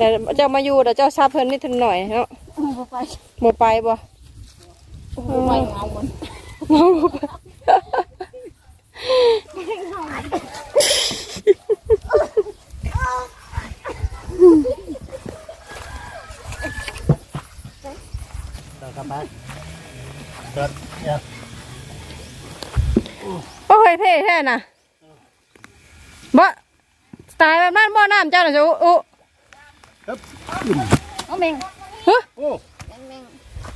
แต่เจ้ามาอยู่เดี๋ยวเจ้าซับเพิ่นนิดหน่อยเนาะบ่ไปบ่ไปบ่บ่ไปเอามันเอาบ่ไปเรากลับบ้าเกิดเนี่ยโอ้ยเท่แท้น่ะบ่ตายแบบนั้นบ่น้ำเจ้าน่ะจะอุ อุเอาแมงฮะโอ้แมงแมง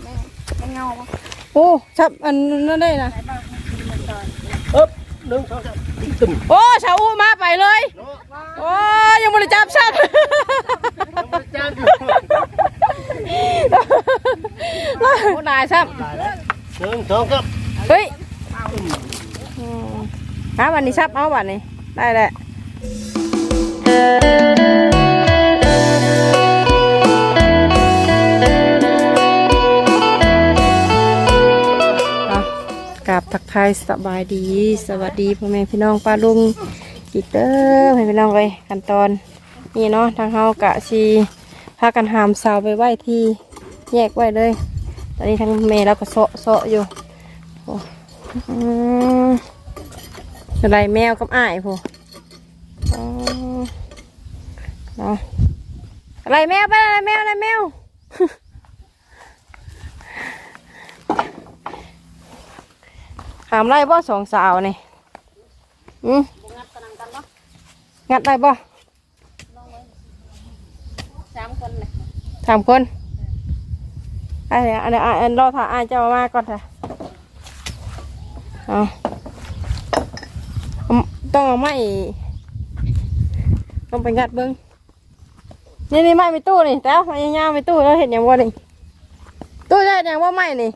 แมงแมงเงาบ่โอ้ชับอันนั้นได้นะเอ๊บหนึ่งสองสามตึ้มโอ้ชาวอุมาไปเลยเนาะโอ้ยังบ่ได้จับชับยังไม่จ้างอยู่โอ้นายชับตายแล้วหนึ่งสองครับเฮ้ยอืมหาวันนี้ชับเอาวันนี้ได้แหละอะ ทักทายสบายดี สวัสดีพ่อแม่พี่น้องป้าลุงอีกเด้อให้พี่น้องเลยขั้นตอนนี่เนาะทางเฮากะชีพากันหามเสาไปไหว้ที่แยกไว้เลย ตอนนี้ทั้งเมย์แล้วก็เซาะเซาะอยู่โอ้อืมอะไรแมวกับอ้ายผู้อ๋อเนาะอะไรแมวไปอะไรแมวอะไรแมว หามไรบ่สองสาวนี่อืมบ่งัดกำลังกันเนาะงัดได้บ่สามคนเลยสามคนไอ้เนี่ยอันนี้อันรอถ่ายอ้ายเจ้ามาก่อนเถอะเอาเอาต้องเอาไม้ต้องไปงัดเบิ้งนี่นี่ไม้ไปตู้นี่แต่เอายาวๆไปตู้แล้วเห็นอย่างว่านี่ตู้ได้อย่างว่าไม้นี่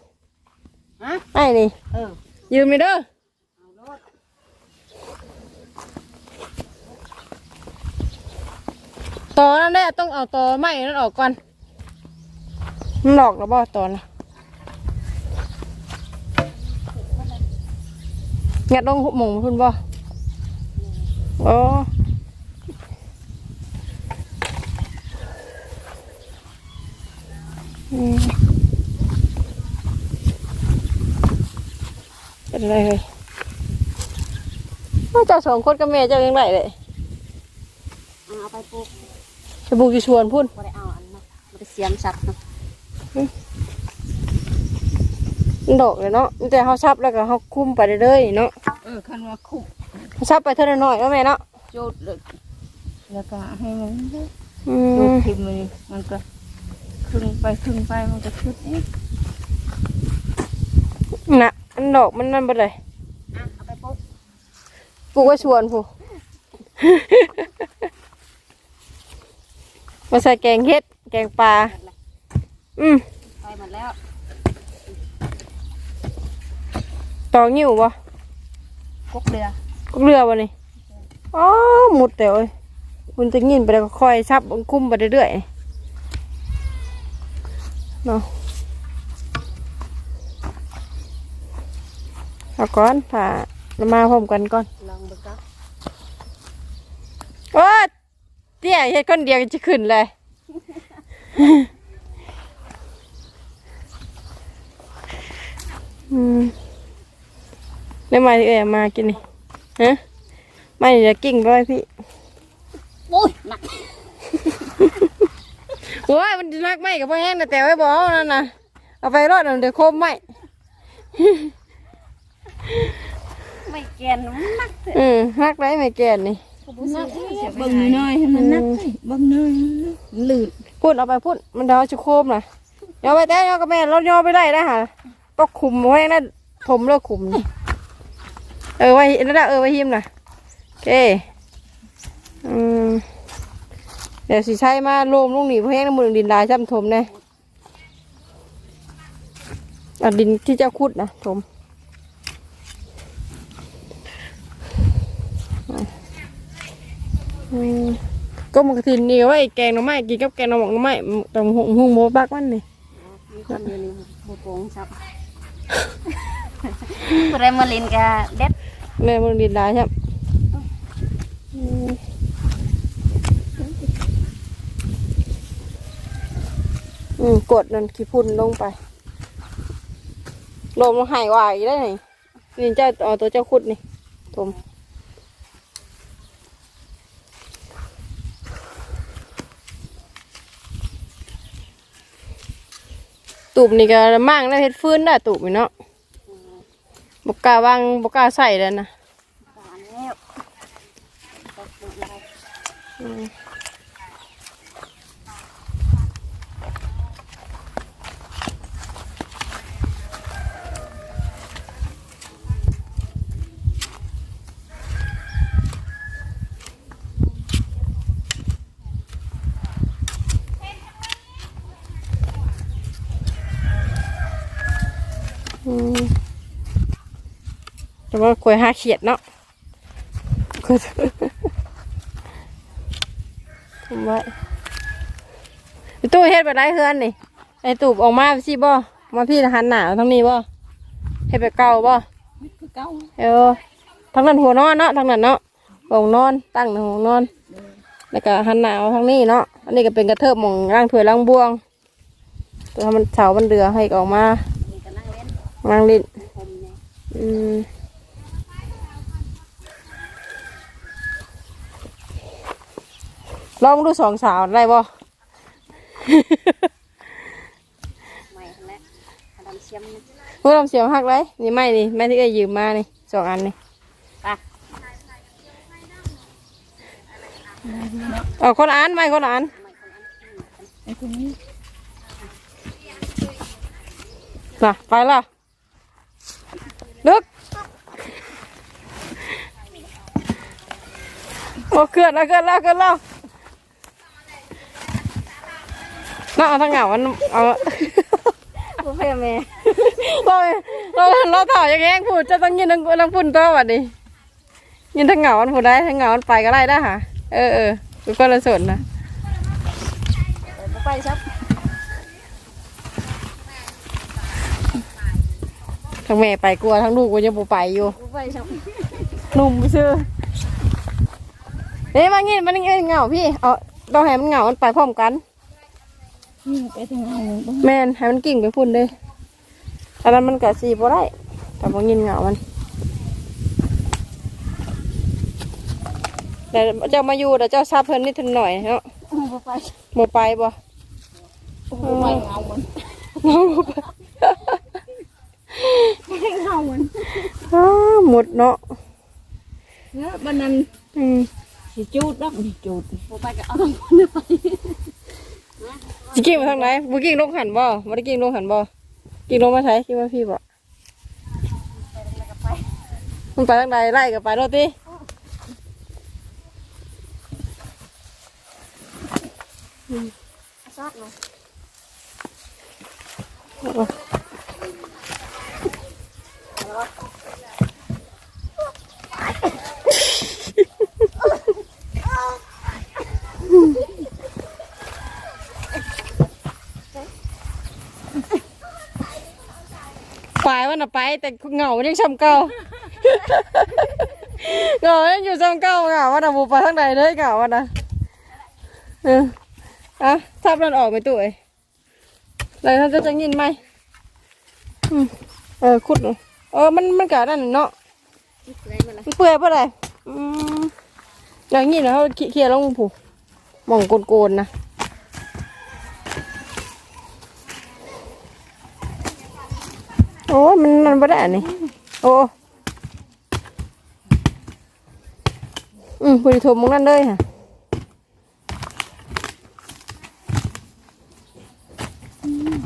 ฮะไม้นี่เออ ยืมไปเด้อต่อนั่นแหละต้องเอาต่อไม้นั่นออกก่อนมันหลอกหรือเปล่ต่อนะงัดลงหุบหมงคุณบ่โอ้อืม เป็นอะไรเลยว่าเจ้าสองคนกับแม่เจ้ายังไงเลยเอาไปปลูกไปบุกกี่ชวนพุ่นบ่ได้เอาอันนั้นบ่ได้เสียมสับเนาะมันดอกเลยเนาะมีแต่เขาชับแล้วก็เขาคุ้มไปเรื่อยๆเนาะเออคันว่าคุกเขาชับไปเท่าน้อยๆเนาะแม่เนาะโจดเลยแล้วก็ให้มันอืโจดมทิ่มมันมันก็ครึ่งไปครึ่งไปมันก็ขึ้นเอง น่ะ อันดอกมันนั่นไปเลยอะเอาไปปลูกปลูกไว้ชวนผู้ มาใส่แกงเฮ็ด แกงปลา อืมไปหมดแล้วตองิ้วบ่กุกเรือกุกเรือบ่นี่อ๋อหมุดแต่เอ้ยคุณจะยินไปแล้วก็ค่อยชับคุ้มไปเรื่อยๆเนาะ เอาก่อนถ้ามาพร้อมกันก่อนลองดูก็โอ้เตี้ยเฮ็ดคนเดียวจะขึ้นเลย อืมแล้วมาเอ่ยมากินนี่ฮะไม่เดี๋ยวกิ่งไปไว้พี่โอ้ยหนักโอ้ยมันรักไม่กับพ่อแห้งนะแต่ไว้บอกเอานั่นนะเอาไปรอดเดี๋ยวโคมไหม ไม่แกนมันหนักอืมรักได้ไม่แก่นนี่นักเบิ่งน้อยให้มันนักเบิ่งน้อยลื่นพูดเอาไปพูดมันเดี๋ยวจะโคมนะเดี๋ยวไปแต่เดี๋ยวกับแม่เราย่อไปได้นะฮะต้องคุมไว้นะผมเลิกคุมนี่เออไว้นั่นแหละเออไว้หิมนะโอเคอืมเดี๋ยวสิใช้มาโลมลูกหนีพ่อแห้งน้ำมือดินลายช้ำถมแน่เอาดินที่เจ้าขุดนะถม อืม ก็มันกระถินนี่ไว้แกงหน่อไม้กินกับแกงหน่อหมกหน่อไม้แต่หงหงโมบักมันนี่มีคนอยู่นี่บ่โปงซับบ่ได้มาเล่นกะเด็ดแม่มึงดินได้ใช่ไหมอืมอืมกดนั่นขี้พุ่นลงไปลมหายว่าอีกได้วนี่นี่เจ้าเอาตัวเจ้าขุดนี่ถม ตูบนี่ก็มั่งแล้วเฮ็ดฟื้นได้ตูบนี่เนาะบกกาวางบกกาใส่แล้วนะ แต่ว่าควยห้าเขียดเนาะควยทำไว้ไอ้ตู้เฮ็ดไปไรเฮือนนี่ไอ้ตูบออกมาสิบ่มาพี่หันหนาวทั้งนี้บ่เฮ็ดไปเก่าบ่คือเก่าเออทั้งนั้นหัวนอนเนาะทั้งนั้นเนาะห้องนอนตั้งในห้องนอนแล้วก็หันหนาวทั้งนี้เนาะอันนี้ก็เป็นกระเทิบหมองร่างถ้วยร่างบวงตัวมันเสามันเดือให้ออกมานี่ก็นั่งเล่นนั่งลิ้นผมเนี่ยอืม ลองดูสองสาวได้บ่ไม่ทันแล้วทำเชียมนะพูดลำเสียงหักเลยนี่ไม่นี่ไม่ที่เอ้ยยืมมานี่สองอันนี่ไปเออคนละอันไม่คนละอันไอ้คนนี้น่ะไปละลึกโอ้เกิดแล้วเกิดแล้วเกิดแล้ว น่าเอาทั้งเหงามันเอาผู้เพื่อนแม่เราเราเราถ่ายยังไงพูดจะต้องยินทั้งทั้งพุ่นตัววัดดิยินทั้งเหงามันพูดได้ทั้งเหงามันไปก็ได้ได้ค่ะ เออเออทุกคนละส่วนนะเดินไปซับทั้งแม่ไปกลัวทั้งลูกก็ยังปูไปอยู่ผู้ไปซับหนุ่มซื่อเอ๊ะมางี้มันนี่เหงาพี่เอาต้องให้มันเหงามันไปพร้อมกัน นี่ไปทางไหนบ้างแม่นให้มันกิ่งไปพุ่นเลยอันนั้นมันกะสีบ่ได้แต่บ่ยินเหงามันแต่เจ้ามาอยู่แต่เจ้าซับเพิ่นนิดเพิ่นหน่อยเนาะผู้ไปบ่ไปบ่ผู้ไปเงามันเราบ่ไปเงามันอ้าวหมดเนาะเนี่ยบันนั้นอืมสิจูดดอกสิจูดผู้ไปก็เอาต้องคนไป สิกิ่งมาทางไหนบ่กิ่งลงหันบ่บ่ได้กิ่งลงหันบ่กิ่งลงมาใช้กิ่งมาพี่บ่มันไปทางใดไล่ก็ไปโลดติซอดเนาะ ปลายมั นน่ะไป แต่เหงามันยังช้ำเก่าเหงายังอยู่ช้ำเก่าเหงามันน่ะบ่ไปทางใดเลยเหงามันน่ะเอออะทับนั่นออกไปตู้เอ้ยแล้วท่านจะจะยินไหมอืมเออขุดหน่อยเออมันมันกะนั่นเนาะอะไรมันละมันเปื่อยปะไรอืมอย่างนี้นะเขาเขี่ยลงผูหมองโกนๆนะ โอ้มันมันไ่ได้นี่ โอ้อืมพอดีโทรมงนั่นเลยค่ะ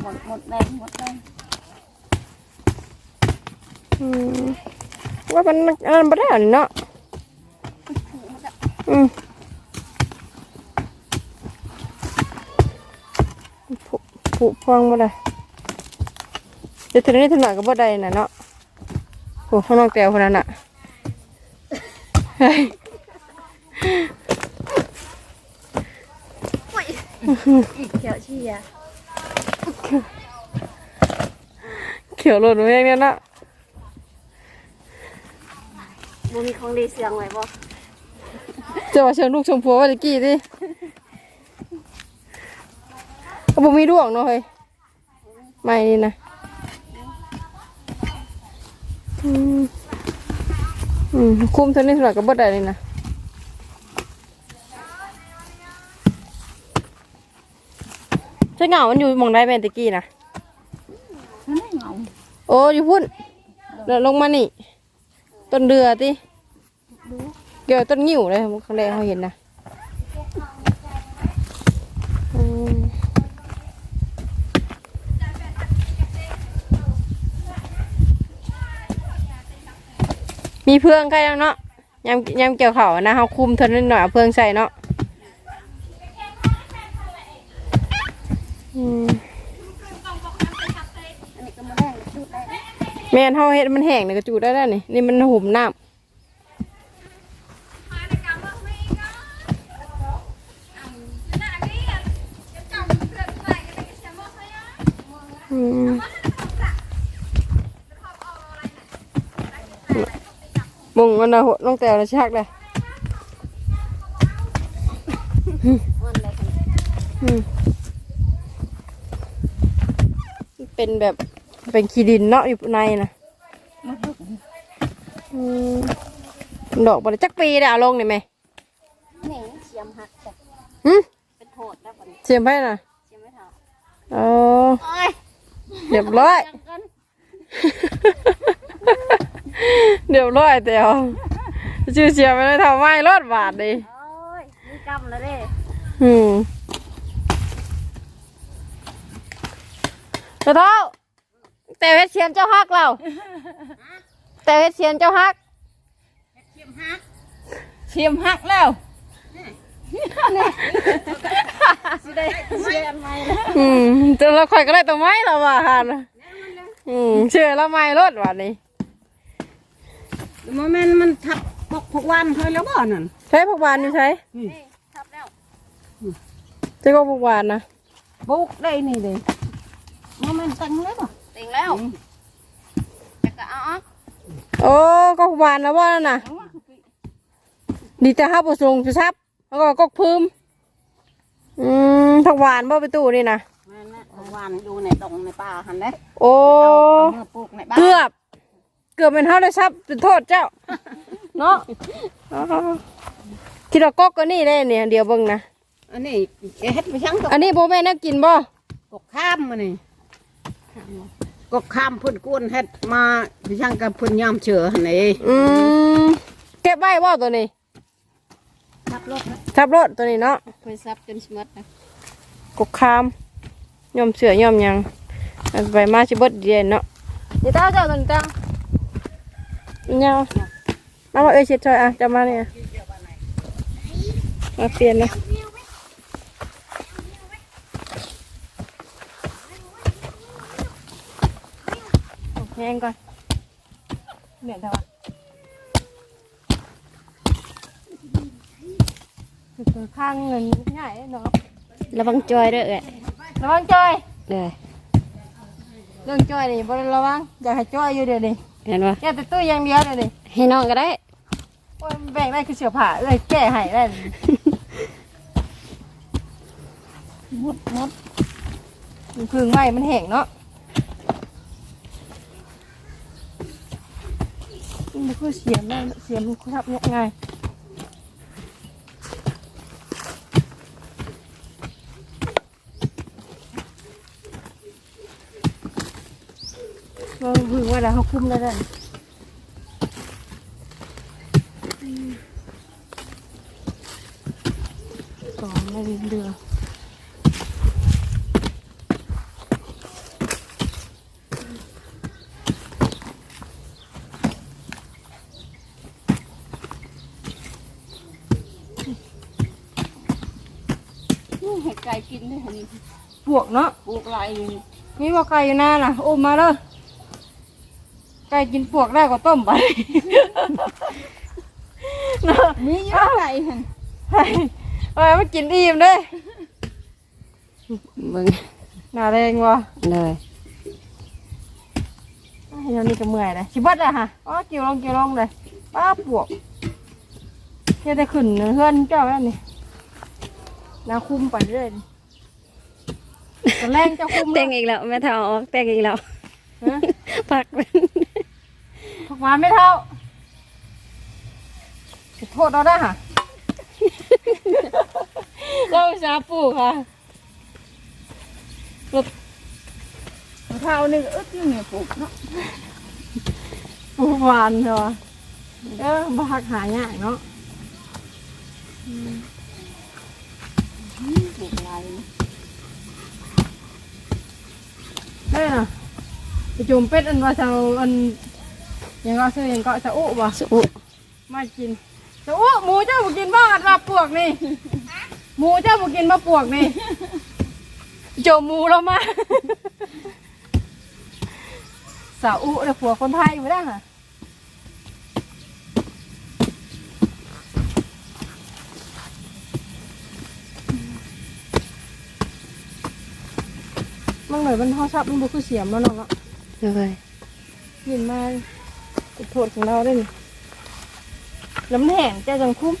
หมดหมดแดงหมดแดงอืมว่ามันอันนั้นไม่ได้นนี้เนาะอืมผุผุพวงมาเลย เดี๋ยวทีนี้ทีหน่อยก็บ่ได้น่ะเนาะโอ้ข้างนอกแตวคนนั้นน่ะเฮ้ยเขียวเชียเขียวหล่นมาอย่างเนี้ยนะบ่มีของดีเสียงไว้บ่จะว่าเชิญลูกชมพูว่าจะกี้ดิก็บ่มีดวงเนาะเฮ้ยไม่นี่นะ อืมอืมคุมเท่านี้เท่าไหร่ก็บ่ได้เลยนะใช่เหงามันอยู่หมองได้แม่นตะกี้นะมันไม่เหงาโอ้อยู่พุ่นเดินลงมานี่ ต้นเรือติเกี่ยวต้นงิ้วเลยครั้งแรกเขาเห็นนะ มีเพื่องใกล้แล้วเนาะยำยำเกี่ยวเขานะเขาคุมเท่านั้นหน่อยเอาเพื่องใส่เนาะแดงชุดได้แม่นเฮาเฮ็ดมันแห้งนี่ก็จูดได้แล้วนี่นี่มันหุ่มน้ำอืม งมันน่ะโหน้องแต้วน่ะชักเลยวันแรกอืมเป็นแบบเป็นขี้ดินเนาะอยู่ในน่ะมันลุกอืมดอกบริจักปีได้เอาลงนี่ไหมนี่เสียมหักแต่หึเป็นโหดแล้ววันนี้เสียมไปน่ะเสียมไม่เท่าอ๋อโอ้ยเรียบร้อยจังกัน เรียบร้อยแต่เอาชื่อเสียมไปเลยทำไมรอดบาทดิโอ้ยมีกำแล้วเด้อืมกระเท้าแต่เพชรเชียนเจ้าฮักเรา แต่เพชรเชียนเจ้าฮักเสียมหักเสียมหักแล้วสิได้เสียมใหม่แล้วอืมจนเราคอยก็ได้ตัวไม้เราว่าฮานอืมเชื่อเราไม่รอดบาทนี่ โมเมนต์มันทับปกพกวันเขาแล้วบ่นั่นใช้พวกวานอยู่ใช้นี่ทับแล้วใช้ก็พวกวานนะบุกได้นี่เลยโมเมนต์ตังแล้วบ่ตังแล้วจะก็เอาออกโอ้ก็พวกวานแล้วว่านั่นน่ะดีแต่ห้าประสงค์จะซับแล้วก็กกพื้มอืมผักหวานบ่ไปตู้นี่นะนั่นน่ะพกวันอยู่ในตรงในป่าหันเด้โอ้เอาเมื่อปลูกในบ้านเกือบ เกือบเป็นเท่าเลยซับเป็นโทษเจ้า เนาะอ๋อที่เรากกก็นี่ได้เนี่ย เดี๋ยวเบิ่งนะ อันนี้แกเฮ็ดไปช่างตกอันนี้โบแม่นนักกินบ่กกข้ามมานี่กกข้ามเพุ่นกวนเฮ็ดมาไปช่างกับเพุ่นยามเชือหันนี่อืมเก็บไว้บ่ตัวนี้ทับรถนะทับรถตัวนี้เนาะไปซับจนสมดนะกกคามยอมเสือยอมหยังเอาไปมาชิเบดเดียนเนาะเดี๋ยวเต้าเจ้าตัวนี้เต้า อีเงามาว่าเอ้ยเช็ดช่วยอะจะมาเนี่ยมาเปลี่ยนนะแห้งก่อนเหนื่อยแล้วอะคือข้างเงินง่ายเนาะระวังจอยเด้อเอ้ยระวังจอยเลยเรื่องจ้อยนี่บ่ได้ระวังอยากให้จ้อยอยู่เดี๋ยวนี้เห็นบ่แค่แต่ตู้อย่างเดียวเดี๋ยวนี้ให้น้องก็ได้โอ้ยมันแบ่งได้คือเสื้อผ้าเลยแก้ให้ได้มดมดมันพึ่งไหมมันแห้งเนาะมันคือเสียมได้เสียมมันทับยกง่ายเราพึ่ง ว่าแล้วเขาคุมได้แล้วก่อนไม่ได้เรือให้ไก่กินได้หันปวกเนาะปลูกหลายอยู่มีว่าไก่อยู่หน้าน่ะอุ้มมาเลย ไก่กินปวกได้ก็ต้มไปเนาะมีเยอะไก่หันเอ้ยมันกินอิ่มเด้เบิ่งหน้าแรงวะเลยเดี๋ยวนี้ก็เมื่อยเลยชิบัดอะฮะอ๋อเกี่ยวลงเกี่ยวลงเลยป้าปวกเดี๋ยวจะขึ้นเฮือนเจ้าแล้วนี่นาคุ้มไปเรื่อยนี่ตอนแรงเจ้าคุมแต่งอีกแล้วแม่เท่าเอาออกแต่งอีกแล้วฮะพักเป็นผัก หวานไม่เท่าโทษเราได้ค่ะ เราอุตสาห์ปลูกค่ะรถข้าวนี่อึดนี่เนี่ยปลูกเนาะปลูกหวานเหรอเออบักหายากเนาะปลูกหลายได้น่ะไปจุ่มเป็ดอันว่าจะเอาอัน ยังก็ซื้อยังก็จะอุบ่สุมากินจะอุหมูเจ้าบุกินบ้าอัดรับปวกนี่หมูเจ้าบุกินมาปวกนี่โจมหมูเรามาสาวอุเดี๋ยวผัวคนไทยไม่ได้ค่ะมันเหมือนมันทอดชับมันบุคือเสียมแล้วเนาะเลยยินมา จุดโทษของเราได้นี่ลำแห้งใจจังคุ้ม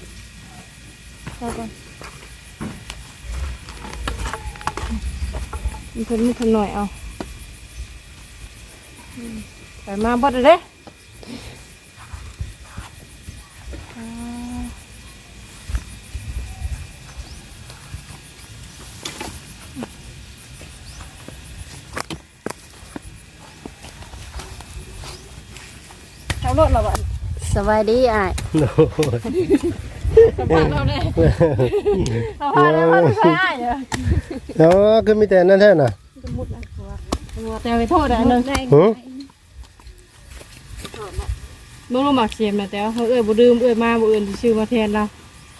เอาก่อนมันเพิ่นมันทำหน่อยเอาไปมาบดเลยเด้อ่าเอา รถเราบ้านสบายดีอ้ายโอ้ยสะพานเราเลยเราพาได้พาไม่ใช่อ้ายเหรอเอาคือมีแต่นั่นแท้น่ะแต่ไปโทษอันนึงหือบ่รู้หมักเสียมนะแต่ว่าเขาเอ้ยบ่ดื่มเอ้ยมาบ่อื่นชื่อมาแทนเรา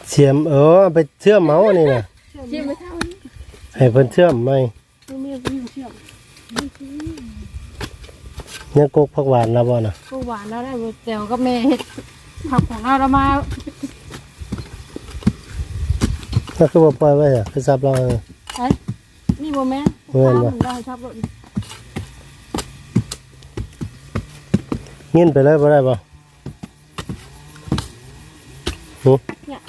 เสียมเออเอาไปเชื่อมเมาส์นี่น่ะเชื่อไม่เท่าให้เพิ่นเชื่อมไหมเชื่อม ยังกกผักหวานแล้วบ่น่ะผู้หวานเราได้บ่แต้วกับแม่เฮ็ดผักของเราเรามาก็คือบ่ปล่อยไว้อะคือซับเราไอ้นี่บ่แม่แม่นบ่ได้ชอบรถเงินไปเลยบ่ได้บ่หือเนี่ย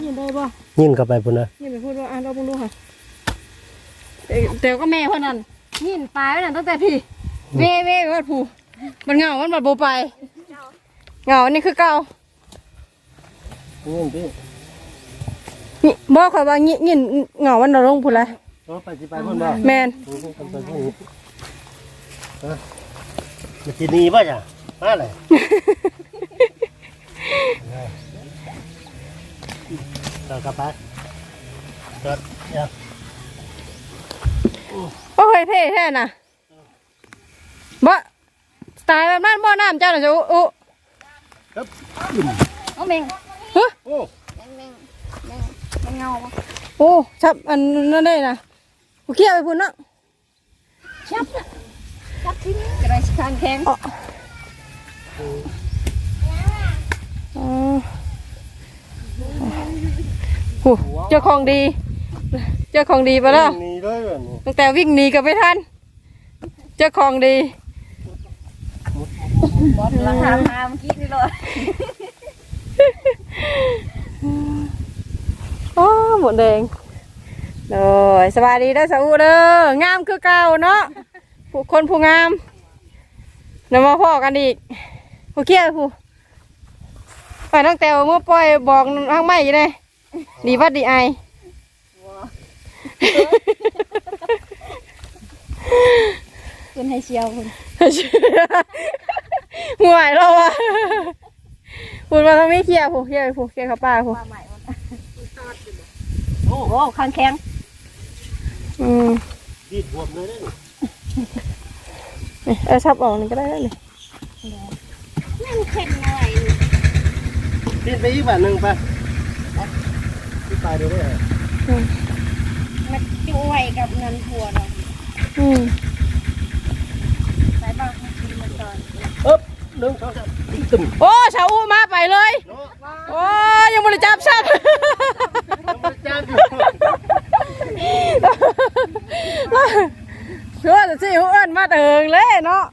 นี่ได้บ่เงินเข้าไปพุ่นนะนี่ไปพูดว่าอ่านเราบ่รู้ค่ะแต่แต่ก็แม่เพิ่นนั่นยินปลายไว้นั่นตั้งแต่พี่ เว่เว่วัดผู้มันเหงา มันบัดบ่ไป เหงาอันนี่คือเก่าเงินพี่นี่บอกเขาว่างี้งี้เหงาวันเราลงพุ่นละโอ้ไปสิไปพุ่นบ่แมนไปพุ่นไปพุ่นฮะมากินนี่บ่จ้ะมาเลยต่อกลับไปจดเดี๋ยวโอ้ยเท่แท้น่ะ บ่ตายแบบนั้นบ่น้ำเจ้าน่ะจะอุอุโอ้เมงฮะโอ้เมงเมงเมงเมงเงาปะโอ้ชับอันนั้นได้นะกูเคี่ยวไปพุ่นเนาะชับชับที่นี่กระไรข้างแข็งอ๋อโอ้เจ้าของดี เจ้าของดีไปแล้วนี่เลยแบบนี้ตั้งแต่วิ่งหนีก็ไม่ทัน เจ้าของดีบอส ราคาพาเมื่อกี้นี่เลยโอ้หมดแดงเลยสบายดีเด้อสาวเด้องามคือเก่าเนาะผู้คนผู้งามเดี๋ยวมาพ่อกันอีกผู้เกี้ยวผู้ไปตั้งแต่เมื่อปล่อยบอกทางไม่อยู่เลยดีวัดดีไอคุณให้เชียวคุณ ห่วยเราอะพูดมาต้องไม่เคี่ยวผู้เคี่ยวผู้เคี่ยวเขาป้าผู้มาใหม่หมดโอ้โหข้างแข็งอืมดีดบวมเลยเด้อนี่เออชับออกนี่ก็ได้เลยนั่นเข็งอะไรดีดไปอีกแบบหนึ่งไปที่ไปดูได้เหรอมันจุไว้กับเงินทัวเราอืม ใส่บ้างกินมันก่อน ปึ๊บหนึ่งสองสามตึ้มโอ้ชาวอูมาไปเลย เนาะโอ้ยังไม่ได้จับชับยังไม่ได้จ้างอยู่เพื่อนสิหัวเอิ้นมาเติงเลยเนาะ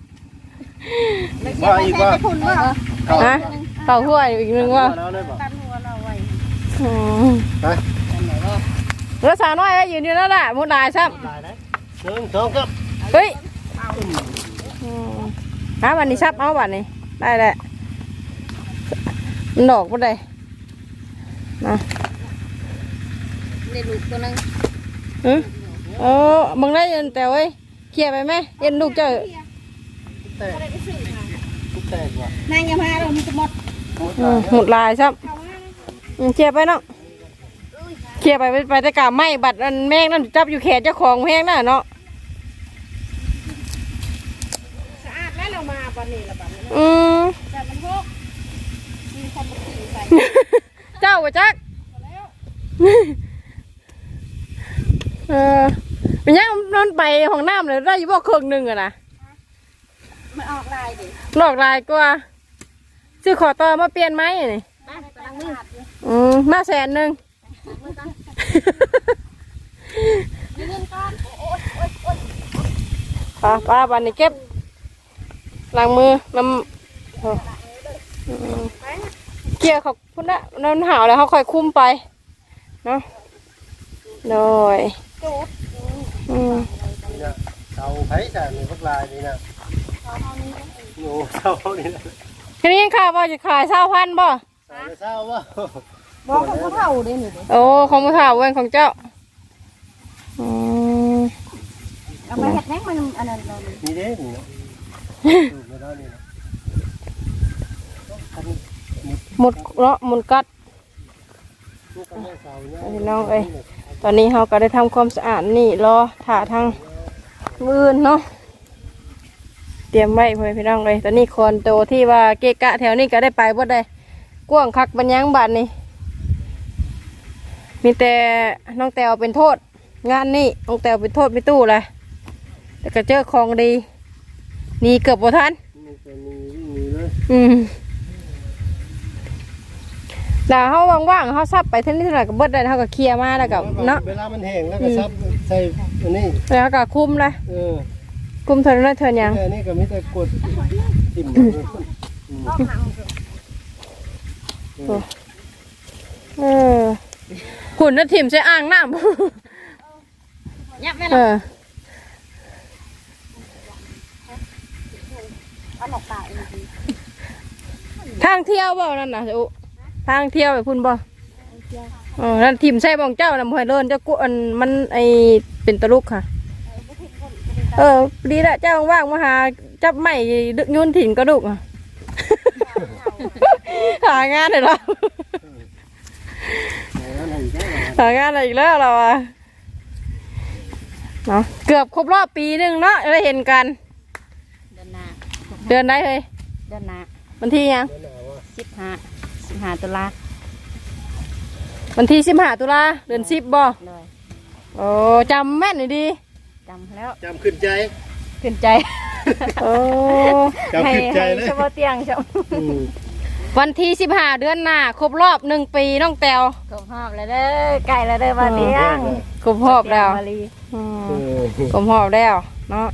ว่าอีกว่าคุณว่าเข้าฮะเต่าหัวอีกหนึ่งว่าแล้วได้ป่ะตันหัวเราไว้อืมไปอันไหนก็รถสาวน้อยไว้ยืนอยู่นั่นแหละมุดลายซ้ตายนะหนึ่งสองครับำเฮ้ยอืม หาวันนี้ซับเอาวันนี้ ได้แหละมันดอกบ่ได้นะในลูกตัวนึงอือโอ้มึงได้ยินแต่เว้ยเคลียร์ไปไหมเย็นลูกเจ้าแต่ทุกแต่ว่ะนางยังมาเรามันจะหมดอืมหมดลายซ้ำอืมเคลียร์ไปเนาะเคลียร์ไปไปไปแต่กาไม่บัดอันแม่งนั่นจับอยู่แขนเจ้าของแม่งน่ะเนาะ สะอาดแล้ วเรามาวันนี้ละบัดนี้อืมแต่มันหกมีความบุกขี่ใส่เจ้าบ่จักเออเป็นยังนอนไปห้องน้ำเลยได้อยู่บ่เครื่องหนึงอะนะมันออกลายดิหลอกลายกว่าซื้อขอต่อมาเปลี่ยนไหมนี่ไปกำลังมืออืมมาแสนหนึ่งยืนก่อนโอ้ยโอ้ยโอ้ยป้าป้าบันนี้เก็บ ล้างมือน้ำโอ้อืมเกี่ยวเขาพุ่นละน้ำหาวแล้วเขาค่อยคุ้มไปเนาะโดยจูดอืมนี่นะเสาไผ่จ่ามีพวกลายนี่นะโอ้เสานี่นะทีนี้ข่าวว่าจะขายเศร้าพันบ่เสาเสาว่าบอกของผู้เฒ่าเด้นี่เด้โอ้ของมือข่าวเว้นของเจ้าอืมเอามาเฮ็ดแหงมันอันนั้นเรานี่นี่เด้ หมดเนาะหมดกัดพี่น้องเอ้ยตอนนี้เราก็ได้ทำความสะอาดนี่รอถ่าทางมืออนเนาะเตรียมไว้เพื่อพี่น้องเลยตอนนี้คนโตที่ว่าเกะกะแถวนี้ก็ได้ไปบ่ได้กว้างคักบัญญังบาทนี่มีแต่น้องแตวเป็นโทษ งานนี่น้องแตวเป็นโทษไม่ตู้เลยแต่ก็เจอของดี หนี่เกือบบ่ทันมันจะมีวิ่งหนีเลยอืมแล้วเขาว่างๆเขาซับไปเท่านี้เท่าไหร่ก็เบิดได้เขาก็เคลียร์มาแล้วก็เนาะเวลามันแห้งแล้วก็ซับใส่อันนี้แล้วก็คุมเลยเออคุมเท่านั้นเท่ายังแค่นี้ก็มีแต่กดจิ้มก็พังเออคุณน่ะถิ่มใส่อ่างน้ยับแม่ำเอละอ เอาหนอกตายเลยดิทางเที่ยวบ่นั่นน่ะอุทางเที่ยวไปพุ่นบ่อ๋อนั่นถิ่มใส่บองเจ้าน่ะบ่ให้เลินเจ้ากุอันมันไอเป็นตะลุกค่ะ เออดีละเจ้าว่างๆมาหาจับไม้ดึกยุ่นถิ่นกระดูกอะหางานเลยเหรอหางานอะไรอีกแล้วเราอะเนาะเกือบครบรอบปีหนึ่งเนาะได้เห็นกันเดินหน้า เดือนไหนเฮ้ยเดินหน้าวันที่ยังสิบห้าสิบห้าตุลาวันที่สิบห้าตุลาเดือนสิบบ่เลยโอ้จำแม่นอยู่ดีจำแล้วจำขึ้นใจขึ้นใจโอ้จำขึ้นใจเลยเฉพาะเตียงเฉพาะอืมวันที่สิบห้าเดือนหน้าครบรอบหนึ่งปีน้องแตวครบหอบแล้วเด้อไก่แล้วเด้อมาเตียงครบรอบแล้วมาลีอืมเออครบรอบแล้วเนาะ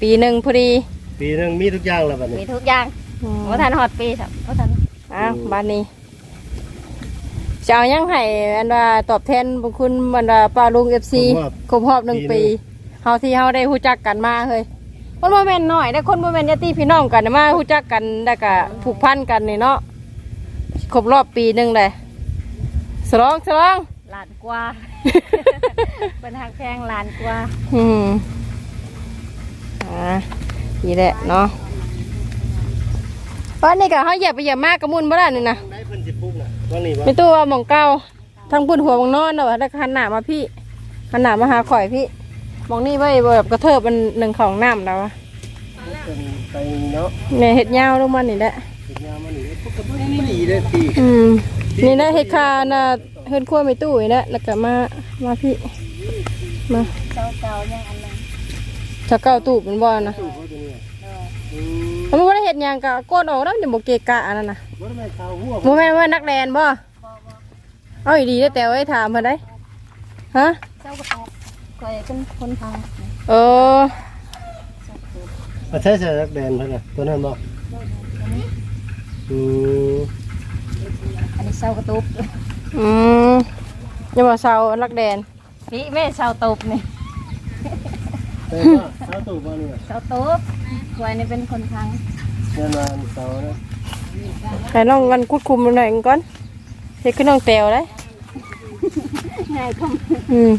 ปีหนึ่งพอดี ปีหนึงมีทุกอย่างแล้วบัดมีนี้ทุกอย่างอืมว่าทันหอดปีครับว่าทันอ้าวบ้านนี้จะเอายังให้อันว่าตอบแทนบุญคุณบรรดาป้าลุงเอฟซีครบรอบหนึ่งปีเฮาที่เฮาได้ฮู้จักกันมาเฮ้ยคนบ่แม่นน้อยได้คนบ่แม่นญาติพี่น้องกันมาฮู้จักกันแล้วก็ผูกพันกันนี่เนาะครบรอบปีหนึงเลยสลองสลองหลานกว่า เป็นหักแพงหลานกว่า อืมอ่า นี่แหละเนาะตอนนี้ก็เฮาเหยียบไปเหยียบมากกระมุนบ่ได้นี่นะได้เพิ่นสิปลูกน่ะว่านี่บ่ไม่ตู้ว่าหมองเก้าทั้งปุ่นหัวหมองนอนเนาะแล้วก็หันหน้ามาพี่หันหน้ามาหาข่อยพี่หมองนี่ไว้แบบกระเทิบมันหนึ่งของน้ำแล้วอะเป็นไปเนาะเนี่ยเห็ดยาวลงมานี่แหละเฮ็ดงานมานี่พวกก็บ่ได้ดีเด้อพี่อืมนี่นะเห็ดคาน่ะเห็ดขั้วไม่ตู้นี่แหละแล้วก็มามาพี่มาเจ้าเจ้ายังอันนั้นถ้าเก้าตูบมันบ่นะ ตู้เขาตัวนี้อื มมันบ่ได้เห็ดหยังก็โกนออกแล้วมันบ่เกะกะอันนั้นน่ะบ่ได้แม่นข่าวหัวบ่แม่นว่านักแลนบ่เอาอีดีได้อแต่ไว้ถามเพิ่นได้ฮะเจ้ากระตอบคอยเป็นคนพาเออมาใช้ใส่รักแดนเพิ่นน่ะตัวนั้นบ่อืมอันนี้เจ้ากระตุบอืมอย่ามาเซานักแดนพี่แม่ชาวตบนี่แต่ว่า เช้าตู่บ่นี่ชาวตบควยนี่เป็นคนทางเงินวันเสาร์นะให้น้องกันคุดคุมหน่อยก่อนเฮ็ดขึ้นน้องแตวได้ง่ายก็อืม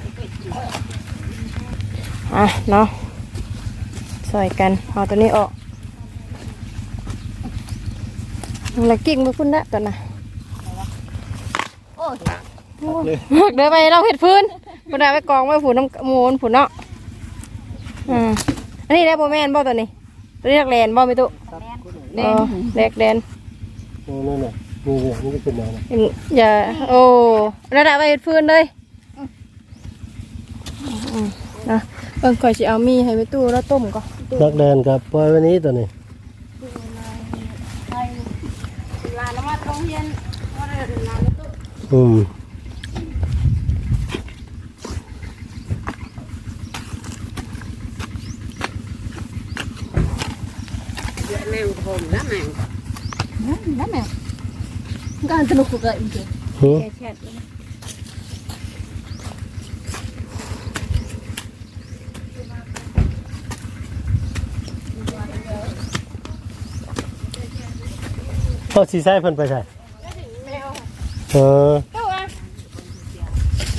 อะเนาะสวยกันเอาตัวนี้ออกแล้วกิ่งไปพุ่นละตัวน่ะโอ้ยเดินไปเราเห็ดพื้นพุ่นน่ะไปกองไว้ผูน้ำมูลผูเนาะ อืมอันนี้ได้โบแมนบ่ตัวนี้ตัวนี้นักแลนบ่ไม่ตุแดอ๋องแดกแดนนี่นี่นี่นี่นี่นี่ก็ขึ้นมานะอย่าโอ้ระดับไปเห็ดพื้นเลยอืมนะเบิ่งก่อนสิเอามีให้ไปตู้แล้วต้มก่อนนักแดนกับปล่อยวันนี้ตัวนี้ลานมาโรงเรียนว่าได้ลานตู้อืม เยอะแม่งผมแล้วแม่งนั่นแม่การสนุกเกิดจริงหือแค่แค่พ่อสีใส่เพิ่นไปใส่เออเจ้าอะ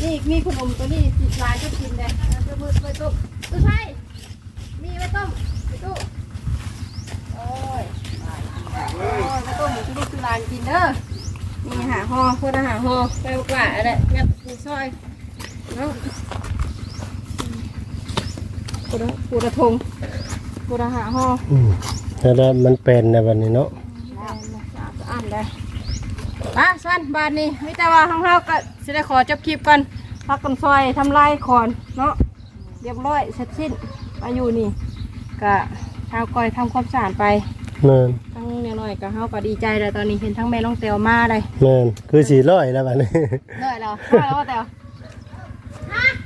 นี่มีขนมตัวนี้ลายก็กินเลยเอามือไปต้มตู้ใช่มีไว้ต้มไปตู้โอ้ย โอ้ยไปต้มหมูที่นี่คือลานกินเด้อนี่หาห่อพวกอาหารห่อไปกว่าอะไรงับปูซอยเนาะปูระปูระทงปูระหาห่ออืมแล้วมันเป็นในวันนี้เนาะอ่านได้อะสั้นบานนี้มิแต่ว่าข้างเฮาก็สิได้ขอจบคลิปกันพักกันซอยทำลายคอนเนาะเรียบร้อยเสร็จสิ้นมาอยู่นี่ก็ชาวก้อยทำความสะอาดไปแม่นทั้ง เนน้อยก็เฮาก็ดีใจเลยตอนนี้เห็นทั้งแม่น้องเตียวมาเลยแม่นคือสีร้อยแล้วบัดนี้ได้แล้วได้แล้วว่าเตียว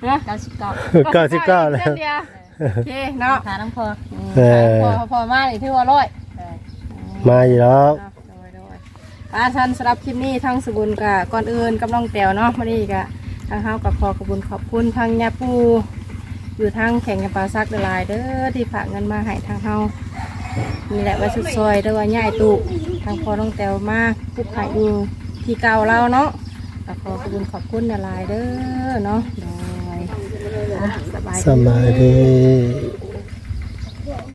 นะเก้าสิบเก้าเก้าสิบเก้าแล้ว ส้นเดียโอเคเนาะขาน้ำพอเออ พอพอมาเลยที่ว่าร้อย มาอยู่แล้วอาท่านสำหรับคลิปนี้ทั้งสบุญกับก่อนอื่นกับน้องแตวเนาะมาดีกะทางเฮากับขอขอบคุญขอบคุณทางยาปูอยู่ทางแข่งกับปลาซักเดลายเด้อที่ฝากเงินมาให้ทางเฮา นี่แหละว่าสุดซอยเด้อว่าย่ายตุทางพอต้องแตวมากผู้ขายอยู่ที่เก่าเราเนาะก็ขอขอบคุณขอบคุณเดลายเด้อเนาะโดยอะสบายสบายดี